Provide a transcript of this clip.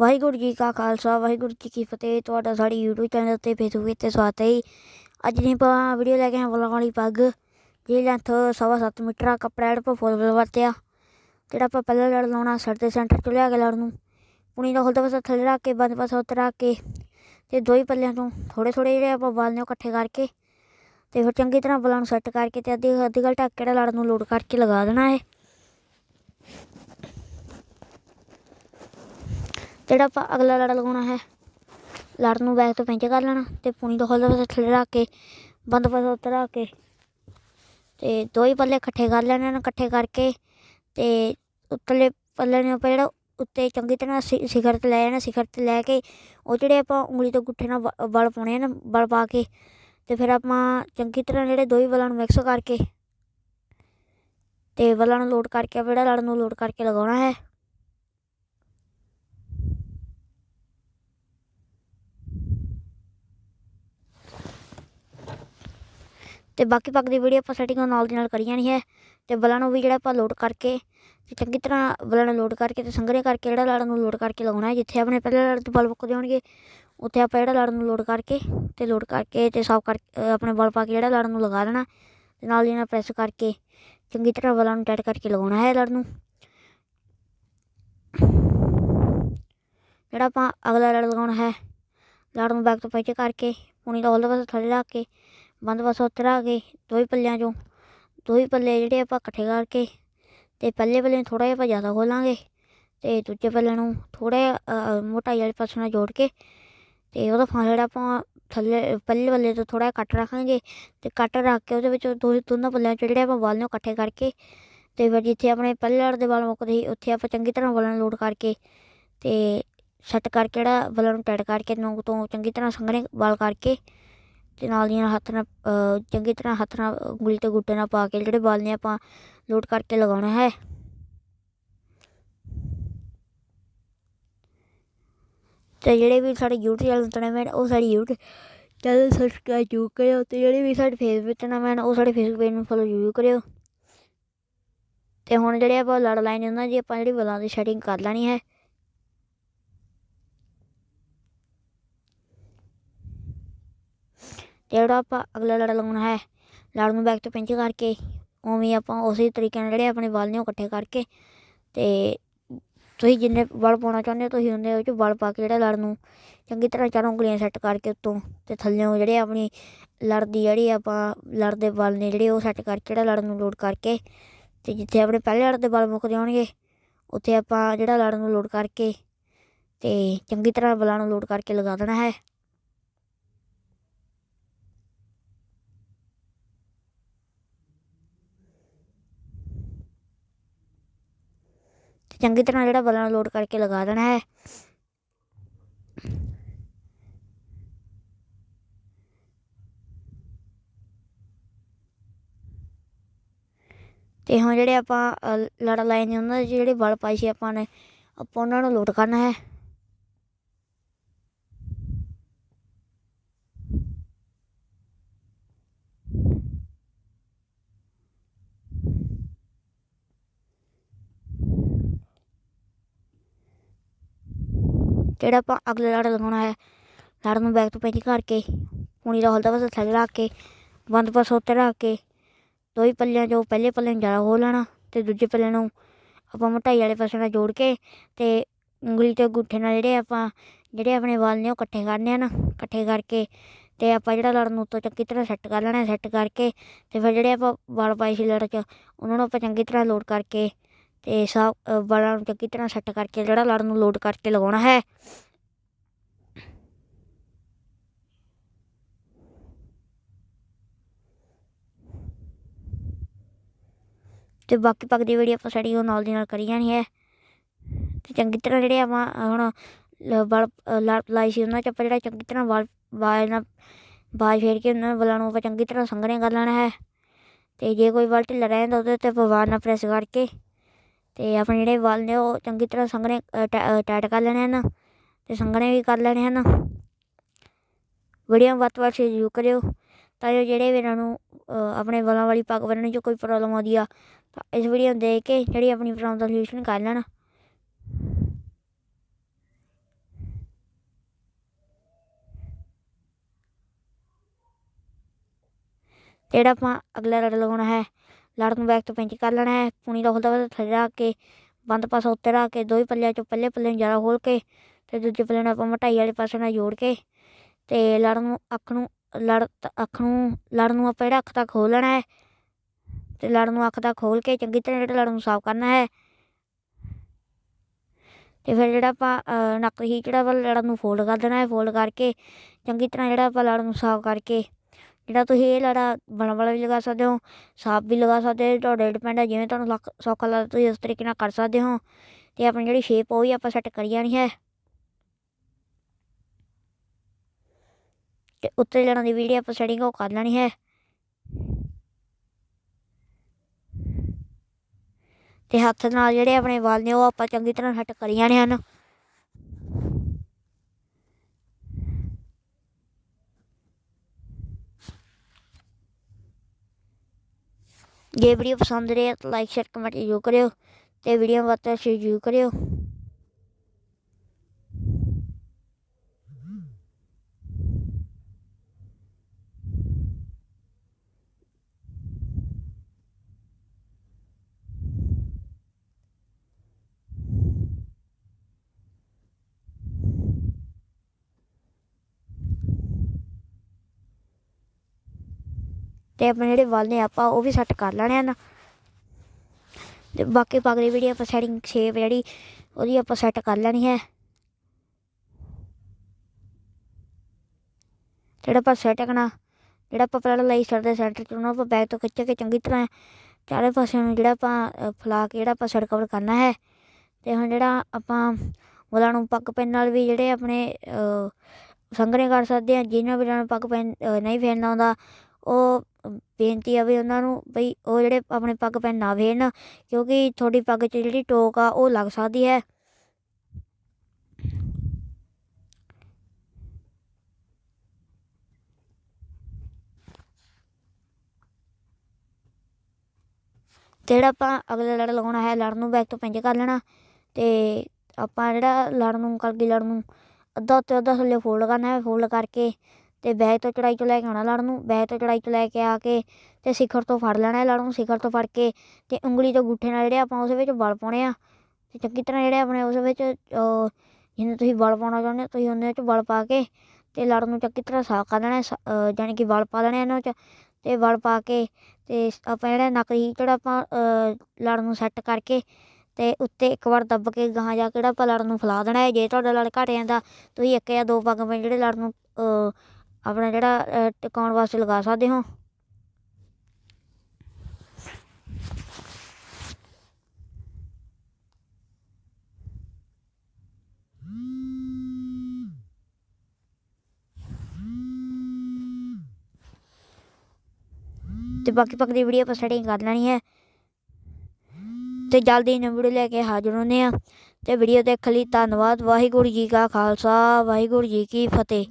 ਵਾਹਿਗੁਰੂ ਜੀ ਕਾ ਖਾਲਸਾ, ਵਾਹਿਗੁਰੂ ਜੀ ਕੀ ਫਤਿਹ। ਤੁਹਾਡਾ ਸਾਡੀ YouTube ਚੈਨਲ ਤੇ ਫੇਸਬੁੱਕ ਤੇ ਸਵਾਗਤ ਹੈ ਜੀ। ਅੱਜ ਦੀ ਆਪਾਂ ਵੀਡੀਓ ਲੈ ਕੇ ਆਏ ਬੋਲਾਂ ਵਾਲੀ ਪੱਗ। ਜਿਹਦੀ ਲੈਂਥ ਸਵਾ ਸੱਤ ਮੀਟਰ ਆ, ਕੱਪੜਾ ਜਿਹੜਾ ਆਪਾਂ ਫੁੱਲ ਵਰਤਿਆ। ਜਿਹੜਾ ਆਪਾਂ ਪਹਿਲਾਂ ਲੜ ਲਾਉਣਾ, ਸਿਰ ਦੇ ਸੈਂਟਰ ਤੋਂ ਲਿਆ ਕੇ ਲੜ ਨੂੰ। ਪੁਣੀ ਦਾ ਹੁਲਦਾ ਪਾਸਾ ਥੱਲੇ ਰੱਖ ਕੇ, ਬੰਦ ਪਾਸਾ ਉੱਤੇ ਕੇ। ਤੇ ਦੋ ਹੀ ਪੱਲਿਆਂ ਤੋਂ ਥੋੜੇ ਥੋੜੇ ਜਿਹੜੇ ਆਪਾਂ ਵਾਲ ਨੇ ਇਕੱਠੇ ਕਰਕੇ। ਤੇ ਫਿਰ ਚੰਗੀ ਤਰ੍ਹਾਂ ਬਲਾਂ ਨੂੰ ਸੈੱਟ ਕਰਕੇ ਤੇ ਅੱਧੀ ਅੱਧੀ ਗੱਲ ਢੱਕ ਜਿਹੜਾ ਲੜ ਨੂੰ ਲੋਡ ਕਰਕੇ ਲਗਾ ਦੇਣਾ ਹੈ ਜਿਹੜਾ ਆਪਾਂ ਅਗਲਾ ਲੜ ਲਗਾਉਣਾ ਹੈ, ਲੜ ਨੂੰ ਬੈਕ ਤੋਂ ਪਿੰਚ ਕਰ ਲੈਣਾ ਤੇ ਪੁਣੀ ਤੋਂ ਖੋਲ੍ਹ ਪਾਸੇ ਥੱਲੇ ਰੱਖ ਕੇ, ਬੰਦ ਪਾਸੇ ਉੱਤੇ ਰੱਖ ਕੇ ਤੇ ਦੋ ਹੀ ਪੱਲੇ ਇਕੱਠੇ ਕਰ ਲੈਣੇ ਨੇ ਇਕੱਠੇ ਕਰਕੇ ਤੇ ਉੱਤਲੇ ਪੱਲੇ ਨੂੰ ਆਪਾਂ ਜਿਹੜਾ ਉੱਤੇ ਚੰਗੀ ਤਰ੍ਹਾਂ ਸਿ- ਸਿਖਰ ਤੇ ਲੈ ਜਾਣਾ, ਸਿਖਰ ਤੇ ਲੈ ਕੇ ਉਹ ਜਿਹੜੇ ਆਪਾਂ ਉਂਗਲੀ ਤੋਂ ਗੁੱਠੇ ਨਾਲ ਬਲ ਵਲ ਪਾਉਣੇ ਨੇ, ਬਲ ਪਾ ਕੇ ਤੇ ਫਿਰ ਆਪਾਂ ਚੰਗੀ ਤਰ੍ਹਾਂ ਜਿਹੜੇ ਦੋ ਹੀ ਬਲਾਂ ਨੂੰ ਮਿਕਸ ਕਰਕੇ ਤੇ ਬਲਾਂ ਨੂੰ ਲੋਡ ਕਰਕੇ ਆਪਾਂ ਜਿਹੜਾ ਲੜ ਨੂੰ ਲੋਡ ਕਰਕੇ ਲਗਾਉਣਾ ਹੈ। ਤੇ ਬਾਕੀ ਪੱਗ ਦੀ ਵੀਡੀਓ ਆਪਾਂ ਸੈਟਿੰਗ ਨਾਲ ਦੀ ਨਾਲ ਕਰੀ ਜਾਣੀ ਹੈ ਤੇ ਬਲਾਂ ਨੂੰ ਵੀ ਜਿਹੜਾ ਆਪਾਂ ਲੋਡ ਕਰਕੇ ਤੇ ਚੰਗੀ ਤਰ੍ਹਾਂ ਬਲਾਂ ਨੂੰ ਲੋਡ ਕਰਕੇ ਤੇ ਸੰਗਰੇ ਕਰਕੇ ਜਿਹੜਾ ਲੜ ਨੂੰ ਲੋਡ ਕਰਕੇ ਲਗਾਉਣਾ ਹੈ, ਜਿੱਥੇ ਆਪਣੇ ਪਹਿਲੇ ਲੜ ਤੋਂ ਬਲ ਮੁੱਕਦੇ ਹੋਣਗੇ, ਉੱਥੇ ਆਪਾਂ ਜਿਹੜਾ ਲੜ ਨੂੰ ਲੋਡ ਕਰਕੇ ਤੇ ਲੋਡ ਕਰਕੇ ਤੇ ਸਾਫ਼ ਕਰ ਆਪਣੇ ਬਲ ਪਾ ਕੇ ਜਿਹੜਾ ਲੜਨ ਨੂੰ ਲਗਾ ਦੇਣਾ ਤੇ ਨਾਲ ਦੀ ਨਾਲ ਪ੍ਰੈਸ ਕਰਕੇ ਚੰਗੀ ਤਰ੍ਹਾਂ ਬਲਾਂ ਨੂੰ ਟਾਈਟ ਕਰਕੇ ਲਗਾਉਣਾ ਹੈ ਲੜ ਨੂੰ। ਜਿਹੜਾ ਆਪਾਂ ਅਗਲਾ ਲੜ ਲਗਾਉਣਾ ਹੈ, ਲੜ ਨੂੰ ਬੈਕ ਤੋਂ ਪਿੱਛੇ ਕਰਕੇ, ਪੁਣੀ ਦਾ ਹੋਲਦਾ ਪਾਸਾ ਥੱਲੇ ਰੱਖ ਕੇ ਬੰਦ ਪਾਸਾ ਉੱਤੇ ਰੱਖ ਕੇ ਦੋ ਪੱਲਿਆਂ ਚੋਂ। ਦੋ ਹੀ ਪੱਲੇ ਜਿਹੜੇ ਆਪਾਂ ਇਕੱਠੇ ਕਰਕੇ ਤੇ ਪਹਿਲੇ ਪੱਲੇ ਨੂੰ ਥੋੜਾ ਜਿਹਾ ਆਪਾਂ ਜ਼ਿਆਦਾ ਖੋਲਾਂਗੇ ਤੇ ਦੂਜੇ ਪੱਲੇ ਨੂੰ ਥੋੜਾ ਜਿਹਾ ਮੋਟਾਈ ਵਾਲੇ ਪਾਸੇ ਨਾਲ ਜੋੜ ਕੇ ਤੇ ਉਹਦਾ ਫਾਂ ਜਿਹੜਾ ਆਪਾਂ ਥੱਲੇ, ਪਹਿਲੇ ਪੱਲੇ ਤੋਂ ਥੋੜਾ ਜਿਹਾ ਕੱਟ ਰੱਖਾਂਗੇ ਤੇ ਕੱਟ ਰੱਖ ਕੇ ਉਹਦੇ ਵਿੱਚ ਦੋ, ਦੋਨਾਂ ਪੱਲਿਆਂ 'ਚ ਜਿਹੜੇ ਆਪਾਂ ਵਾਲ ਨੂੰ ਇਕੱਠੇ ਕਰਕੇ ਤੇ ਫਿਰ ਜਿੱਥੇ ਆਪਣੇ ਪਹਿਲੇ ਲੜ ਦੇ ਵਾਲ ਮੁੱਕਦੇ ਸੀ, ਉੱਥੇ ਆਪਾਂ ਚੰਗੀ ਤਰ੍ਹਾਂ ਵਾਲਾਂ ਨੂੰ ਲੋਡ ਕਰਕੇ ਤੇ ਸੈੱਟ ਕਰਕੇ ਜਿਹੜਾ ਵਾਲਾਂ ਨੂੰ ਟਾਈਟ ਕਰਕੇ ਨੋਕ ਤੋਂ ਚੰਗੀ ਤਰ੍ਹਾਂ ਸੰਘਣੇ ਵਾਲ ਕਰਕੇ ਤੇ ਨਾਲ ਦੀਆਂ ਹੱਥ ਨਾਲ ਚੰਗੀ ਤਰ੍ਹਾਂ ਹੱਥ ਨਾਲ ਉਂਗਲੀ ਤੇ ਗੁੱਟੇ ਨਾਲ ਪਾ ਕੇ ਜਿਹੜੇ ਬਾਲ ਨੇ ਆਪਾਂ ਲੋਡ ਕਰਕੇ ਲਗਾਉਣਾ ਹੈ। ਤੇ ਜਿਹੜੇ ਵੀ ਸਾਡੇ YouTube ਚੈਨਲ ਤੋਂ ਨਵੇਂ ਉਹ ਸਾਡੀ YouTube ਚੈਨਲ ਸਬਸਕ੍ਰਾਈਬ ਜ਼ਰੂਰ ਕਰਿਓ ਤੇ ਜਿਹੜੇ ਵੀ ਸਾਡੇ ਫੇਸਬੁੱਕ ਤੇ ਨਵੇਂ ਉਹ ਸਾਡੇ ਫੇਸਬੁੱਕ ਪੇਜ ਨੂੰ ਫੋਲੋ ਜ਼ਰੂਰ ਕਰਿਓ। ਤੇ ਹੁਣ ਜਿਹੜੇ ਆਪਾਂ ਲੜ ਲਾਈਨ ਉਹਨਾਂ ਦੀ ਆਪਾਂ ਜਿਹੜੀ ਬਲਾਂ ਦੀ ਸੈਟਿੰਗ ਕਰ ਲੈਣੀ ਹੈ। ਤੇ ਜਿਹੜਾ ਆਪਾਂ ਅਗਲਾ ਲੜ ਲਾਉਣਾ ਹੈ, ਲੜ ਨੂੰ ਬੈਕ ਤੋਂ ਪਿੰਚ ਕਰਕੇ ਉਵੇਂ ਆਪਾਂ ਉਸੇ ਤਰੀਕੇ ਨਾਲ ਜਿਹੜੇ ਆਪਣੇ ਵਾਲ ਨੇ ਉਹ ਇਕੱਠੇ ਕਰਕੇ ਤੇ ਤੁਸੀਂ ਜਿੰਨੇ ਵਲ ਪਾਉਣਾ ਚਾਹੁੰਦੇ ਹੋ, ਤੁਸੀਂ ਉਹਦੇ ਵਿੱਚ ਵਲ ਪਾ ਕੇ ਜਿਹੜਾ ਲੜ ਨੂੰ ਚੰਗੀ ਤਰ੍ਹਾਂ ਚਾਰੋਂ ਉਂਗਲੀਆਂ ਸੈੱਟ ਕਰਕੇ ਉੱਤੋਂ ਤੇ ਥੱਲਿਓਂ ਜਿਹੜੇ ਆਪਣੀ ਲੜ ਦੀ ਜਿਹੜੀ ਆਪਾਂ ਲੜ ਦੇ ਵਲ ਨੇ ਜਿਹੜੇ ਉਹ ਸੈੱਟ ਕਰਕੇ ਜਿਹੜਾ ਲੜ ਨੂੰ ਲੋਡ ਕਰਕੇ ਤੇ ਜਿੱਥੇ ਆਪਣੇ ਪਹਿਲੇ ਲੜ ਦੇ ਵਲ ਮੁੱਕਦੇ ਹੋਣਗੇ, ਉੱਥੇ ਆਪਾਂ ਜਿਹੜਾ ਲੜ ਨੂੰ ਲੋਡ ਕਰਕੇ ਤੇ ਚੰਗੀ ਤਰ੍ਹਾਂ ਬਲਾਂ ਨੂੰ ਲੋਡ ਕਰਕੇ ਲਗਾ ਦੇਣਾ ਹੈ। ਚੰਗੀ ਤਰ੍ਹਾਂ ਜਿਹੜਾ ਬਲਾਂ ਨੂੰ ਲੋਡ ਕਰਕੇ ਲਗਾ ਦੇਣਾ ਹੈ। ਤੇ ਹੁਣ ਜਿਹੜੇ ਆਪਾਂ ਅ, ਲੜ ਲਾਏ ਨੇ ਉਹਨਾਂ ਦੇ ਜਿਹੜੇ ਬਲ ਪਾਈ ਸੀ ਆਪਾਂ ਨੇ ਆਪਾਂ ਉਹਨਾਂ ਨੂੰ ਲੋਡ ਕਰਨਾ ਹੈ। ਜਿਹੜਾ ਆਪਾਂ ਅਗਲੇ ਲੜ ਲਗਾਉਣਾ ਹੈ, ਲੜ ਨੂੰ ਬੈਕ ਤੋਂ ਪਿੰਚ ਕਰਕੇ ਪੂਣੀ ਦਾ ਹਲਦਾ ਪਾਸਾ ਥੱਲੇ ਰੱਖ ਕੇ, ਬੰਦ ਪਾਸਾ ਉੱਤੇ ਰੱਖ ਕੇ ਦੋ ਹੀ ਪੱਲਿਆਂ ਚੋਂ ਪਹਿਲੇ ਪੱਲੇ ਨੂੰ ਜ਼ਿਆਦਾ ਖੋਲ ਲੈਣਾ ਤੇ ਦੂਜੇ ਪੱਲੇ ਨੂੰ ਆਪਾਂ ਮੋਟਾਈ ਵਾਲੇ ਪਾਸੇ ਨਾਲ ਜੋੜ ਕੇ ਤੇ ਉਂਗਲੀ ਤੇ ਗੁੱਠੇ ਨਾਲ ਜਿਹੜੇ ਆਪਾਂ, ਜਿਹੜੇ ਆਪਣੇ ਵਾਲ ਨੇ ਉਹ ਇਕੱਠੇ ਕਰਨੇ ਹਨ ਇਕੱਠੇ ਕਰਕੇ ਤੇ ਆਪਾਂ ਜਿਹੜਾ ਲੜ ਨੂੰ ਉੱਤੋਂ ਚੰਗੀ ਤਰ੍ਹਾਂ ਸੈੱਟ ਕਰ ਲੈਣਾ, ਸੈੱਟ ਕਰਕੇ ਤੇ ਫਿਰ ਜਿਹੜੇ ਆਪਾਂ ਵਾਲ ਪਾਏ ਸੀ ਲੜ 'ਚ, ਉਹਨਾਂ ਨੂੰ ਆਪਾਂ ਚੰਗੀ ਤਰ੍ਹਾਂ ਲੋਡ ਕਰਕੇ ਤੇ ਸਭ ਵਾਲਾਂ ਨੂੰ ਚੰਗੀ ਤਰ੍ਹਾਂ ਸੈੱਟ ਕਰਕੇ, ਜਿਹੜਾ ਲੜ ਨੂੰ ਲੋਡ ਕਰਕੇ ਲਗਾਉਣਾ ਹੈ। ਤੇ ਬਾਕੀ ਪੱਗ ਦੀ ਵੀਡੀਓ ਆਪਾਂ ਸਾਡੀ ਉਹ ਨਾਲ ਦੀ ਨਾਲ ਕਰੀ ਜਾਣੀ ਹੈ। ਤੇ ਚੰਗੀ ਤਰ੍ਹਾਂ ਜਿਹੜੇ ਆਪਾਂ ਹੁਣ, ਲ- ਲਾਈ ਸੀ ਉਹਨਾਂ 'ਚ ਆਪਾਂ ਜਿਹੜਾ ਚੰਗੀ ਤਰ੍ਹਾਂ ਵਾਲ ਵਾਲ ਨਾਲ ਬਾਜ ਫੇਰ ਕੇ ਉਹਨਾਂ ਵਾਲਾਂ ਨੂੰ ਆਪਾਂ ਚੰਗੀ ਤਰ੍ਹਾਂ ਸੰਘਣੇ ਕਰ ਲੈਣਾ ਹੈ। ਤੇ ਜੇ ਕੋਈ ਵਾਲ ਢਿੱਲਾ ਰਹਿ ਜਾਂਦਾ ਉਹਦੇ ਤੇ ਆਪਾਂ ਵਾਲ ਨਾਲ ਪ੍ਰੈਸ ਕਰਕੇ ਤੇ ਆਪਣੇ ਜਿਹੜੇ ਵਾਲ ਨੇ ਉਹ ਚੰਗੀ ਤਰ੍ਹਾਂ ਸੰਘਣੇ ਟਾਈਟ ਕਰ ਲੈਣੇ ਹਨ ਤੇ ਸੰਘਣੇ ਵੀ ਕਰ ਲੈਣੇ ਹਨ। ਵੀਡੀਓ ਵੱਧ ਵੱਧ ਯੂ ਕਰਿਓ ਤਾਂ ਜੋ ਜਿਹੜੇ ਵੀਰਾਂ ਨੂੰ ਆਪਣੇ ਵਾਲਾਂ ਵਾਲੀ ਪੱਗ ਬੰਨਣ ਜੋ ਕੋਈ ਪ੍ਰੋਬਲਮ ਆਉਂਦੀ ਆ, ਤਾਂ ਇਸ ਵੀਡੀਓ ਨੂੰ ਦੇਖ ਕੇ ਜਿਹੜੀ ਆਪਣੀ ਪ੍ਰੋਬਲਮ ਦਾ ਸੋਲੂਸ਼ਨ ਕਰ ਲੈਣਾ। ਜਿਹੜਾ ਆਪਾਂ ਅਗਲਾ ਰੜ ਲਗਾਉਣਾ ਹੈ ਲੜ ਨੂੰ ਬੈਕ ਤੋਂ ਪਿੰਚ ਕਰ ਲੈਣਾ ਹੈ। ਪੂਣੀ ਦਾ ਖੁੱਲਦਾ ਵਾ ਥੱਲੇ ਰੱਖ ਕੇ, ਬੰਦ ਪਾਸਾ ਉੱਤੇ ਰੱਖ ਕੇ ਦੋਵੇਂ ਪੱਲਿਆਂ ਚੋਂ ਪੱਲੇ ਪੱਲੇ ਨੂੰ ਜ਼ਿਆਦਾ ਖੋਲ ਕੇ ਤੇ ਦੂਜੇ ਪੱਲੇ ਨੂੰ ਆਪਾਂ ਮਟਾਈ ਵਾਲੇ ਪਾਸੇ ਨਾਲ ਜੋੜ ਕੇ ਤੇ ਲੜ ਨੂੰ ਅੱਖ ਨੂੰ, ਲੜ ਤ- ਅੱਖ ਨੂੰ, ਲੜ ਨੂੰ ਆਪਾਂ ਜਿਹੜਾ ਅੱਖ ਤੱਕ ਖੋਲ ਲੈਣਾ ਹੈ ਤੇ ਲੜ ਨੂੰ ਅੱਖ ਤੱਕ ਖੋਲ ਕੇ ਚੰਗੀ ਤਰ੍ਹਾਂ ਜਿਹੜਾ ਲੜ ਨੂੰ ਸਾਫ਼ ਕਰਨਾ ਹੈ ਤੇ ਫਿਰ ਜਿਹੜਾ ਆਪਾਂ ਨੱਕ ਹੀ ਜਿਹੜਾ ਵਾ ਲੜ ਨੂੰ ਫੋਲਡ ਕਰ ਦੇਣਾ ਹੈ। ਫੋਲਡ ਕਰਕੇ ਚੰਗੀ ਤਰ੍ਹਾਂ ਜਿਹੜਾ ਆਪਾਂ ਲੜ ਨੂੰ ਸਾਫ਼ ਕਰਕੇ ਜਿਹੜਾ ਤੁਸੀਂ ਇਹ ਲੜਾ ਬਣ ਵਾਲਾ ਵੀ ਲਗਾ ਸਕਦੇ ਹੋ, ਸਾਫ਼ ਵੀ ਲਗਾ ਸਕਦੇ ਹੋ, ਤੁਹਾਡੇ ਡਿਪੈਂਡ ਹੈ ਜਿਵੇਂ ਤੁਹਾਨੂੰ ਲੱਕ- ਸੌਖਾ ਲੱਗਦਾ ਤੁਸੀਂ ਉਸ ਤਰੀਕੇ ਨਾਲ ਕਰ ਸਕਦੇ ਹੋ, ਤੇ ਆਪਣੀ ਜਿਹੜੀ ਸ਼ੇਪ ਉਹ ਵੀ ਆਪਾਂ ਸੈੱਟ ਕਰੀ ਜਾਣੀ ਹੈ। ਤੇ ਉੱਤੇ ਲੜਾਂ ਦੀ ਵੀਡੀਓ ਆਪਾਂ ਸੈਟਿੰਗ ਉਹ ਕਰ ਲੈਣੀ ਹੈ। ਤੇ ਹੱਥ ਨਾਲ ਜਿਹੜੇ ਆਪਣੇ ਵਾਲ ਨੇ ਉਹ ਆਪਾਂ ਚੰਗੀ ਤਰ੍ਹਾਂ ਸੈੱਟ ਕਰੀ ਜਾਣੇ ਹਨ। ਜੇ ਵੀਡੀਓ ਪਸੰਦ ਰਹੇ ਤਾਂ ਲਾਈਕ ਸ਼ੇਅਰ ਕਮੈਂਟ ਜ਼ਰੂਰ ਕਰਿਓ ਤੇ ਵੀਡੀਓ ਵੱਧ ਤੋਂ ਵੱਧ ਸ਼ੇਅਰ ਜ਼ਰੂਰ ਕਰਿਓ ਤੇ ਆਪਣੇ ਜਿਹੜੇ ਵਾਲ ਨੇ ਆਪਾਂ ਉਹ ਵੀ ਸੈੱਟ ਕਰ ਲੈਣੇ ਹਨ ਤੇ ਬਾਕੀ ਪੱਗ ਦੀ ਵੀਡੀਓ ਆਪਾਂ ਸੈਟਿੰਗ ਸ਼ੇਪ ਜਿਹੜੀ ਉਹਦੀ ਆਪਾਂ ਸੈੱਟ ਕਰ ਲੈਣੀ ਹੈ। ਜਿਹੜਾ ਆਪਾਂ ਸੈੱਟ ਕਰਨਾ ਜਿਹੜਾ ਆਪਾਂ ਪਹਿਲਾਂ ਲਈ ਸਰ ਸੈਂਟਰ ਚ ਉਹਨੂੰ ਆਪਾਂ ਬੈਕ ਤੋਂ ਖਿੱਚ ਕੇ ਚੰਗੀ ਤਰ੍ਹਾਂ ਚਾਰੇ ਪਾਸਿਆਂ ਨੂੰ ਜਿਹੜਾ ਆਪਾਂ ਅ, ਫੈਲਾ ਕੇ ਜਿਹੜਾ ਆਪਾਂ ਸੈੱਟ ਕਵਰ ਕਰਨਾ ਹੈ। ਤੇ ਹੁਣ ਜਿਹੜਾ ਆਪਾਂ ਉਹਨਾਂ ਨੂੰ ਪੱਗ ਪੈਨ ਨਾਲ ਵੀ ਜਿਹੜੇ ਆਪਣੇ ਅ, ਸੰਘਣੇ ਕਰ ਸਕਦੇ ਆ ਜਿਹਨਾਂ ਵੀਰਾਂ ਨੂੰ ਪੱਗ ਪੈਨ ਨਹੀਂ ਫੇਰਨਾ ਆਉਂਦਾ ਉਹ ਬੇਨਤੀ ਆ ਵੀ ਉਹਨਾਂ ਨੂੰ ਬਈ ਉਹ ਜਿਹੜੇ ਆਪਣੇ ਪੱਗ ਪੈਨ ਨਾ ਫੇਰਨ ਕਿਉਂਕਿ ਤੁਹਾਡੀ ਪੱਗ 'ਚ ਜਿਹੜੀ ਟੋਕ ਆ ਉਹ ਲੱਗ ਸਕਦੀ ਹੈ। ਜਿਹੜਾ ਆਪਾਂ ਅਗਲਾ ਲੜ ਲਗਾਉਣਾ ਹੈ ਲੜ ਨੂੰ ਬੈਕ ਤੋਂ ਪਿੰਜ ਕਰ ਲੈਣਾ ਤੇ ਆਪਾਂ ਜਿਹੜਾ ਲੜ ਨੂੰ ਕਰਕੇ ਲੜ ਨੂੰ, ਅੱਧਾ ਉੱਤੇ ਅੱਧਾ ਥੱਲੇ ਫੋਲਡ ਕਰਨਾ ਹੈ ਫੋਲਡ ਕਰਕੇ ਤੇ ਬੈਗ ਤੋਂ ਚੜਾਈ ਤੋਂ ਲੈ ਕੇ ਆਉਣਾ ਲੜ ਨੂੰ ਬੈਗ ਤੋਂ ਚੜਾਈ ਤੋਂ ਲੈ ਕੇ ਆ ਕੇ ਤੇ ਸਿਖਰ ਤੋਂ ਫੜ ਲੈਣਾ ਹੈ ਲੜ ਨੂੰ ਸਿਖਰ ਤੋਂ ਫੜ ਕੇ ਤੇ ਉਂਗਲੀ ਤੋਂ ਗੁੱਠੇ ਨਾਲ ਜਿਹੜੇ ਆਪਾਂ ਉਸ ਵਿੱਚ ਬਲ ਪਾਉਣੇ ਆ ਤੇ ਚੰਗੀ ਤਰ੍ਹਾਂ ਜਿਹੜੇ ਆਪਣੇ ਉਸ ਵਿੱਚ ਅਹ, ਜਿੰਨੇ ਤੁਸੀਂ ਬਲ ਪਾਉਣਾ ਚਾਹੁੰਦੇ ਹੋ ਤੁਸੀਂ ਉਹਦੇ ਵਿੱਚ ਬਲ ਪਾ ਕੇ ਤੇ ਲੜ ਨੂੰ ਚੰਗੀ ਤਰ੍ਹਾਂ ਸਾਫ਼ ਕਰ ਲੈਣਾ ਹੈ, ਜਾਣੀ ਕਿ ਵਲ ਪਾ ਲੈਣੇ ਇਹਨਾਂ ਵਿੱਚ ਤੇ ਵਲ ਪਾ ਕੇ ਤੇ ਆਪਾਂ ਜਿਹੜਾ ਨੱਕ ਜਿਹੜਾ ਆਪਾਂ ਲੜ ਨੂੰ ਸੈੱਟ ਕਰਕੇ ਤੇ ਉੱਤੇ ਇੱਕ ਵਾਰ ਦੱਬ ਕੇ ਗਾਹਾਂ ਜਾ ਕੇ ਜਿਹੜਾ ਆਪਾਂ ਲੜ ਨੂੰ ਫੈਲਾ ਦੇਣਾ ਹੈ ਜੇ ਤੁਹਾਡਾ ਲੜ ਘੱਟ ਜਾਂਦਾ ਤੁਸੀਂ ਇੱਕ ਜਾਂ ਦੋ ਪੱਗ ਪੈਨ ਜਿਹੜੇ ਲੜ ਨੂੰ ਆਪਣਾ ਜਿਹੜਾ ਟਿਕਾਉਣ ਵਾਸਤੇ ਲਗਾ ਸਕਦੇ ਹੋ। ਤੇ ਬਾਕੀ ਪੱਗ ਦੀ ਵੀਡੀਓ ਆਪਾਂ ਸੈਟਿੰਗ ਕਰ ਲੈਣੀ ਹੈ। ਤੇ ਜਲਦੀ ਨਵੀਂ ਵੀਡੀਓ ਲੈ ਕੇ ਹਾਜ਼ਰ ਹੁੰਦੇ ਆ ਤੇ ਵੀਡੀਓ ਦੇਖਣ ਲਈ ਧੰਨਵਾਦ। ਵਾਹਿਗੁਰੂ ਜੀ ਕਾ ਖਾਲਸਾ, ਵਾਹਿਗੁਰੂ ਜੀ ਕੀ ਫਤਿਹ।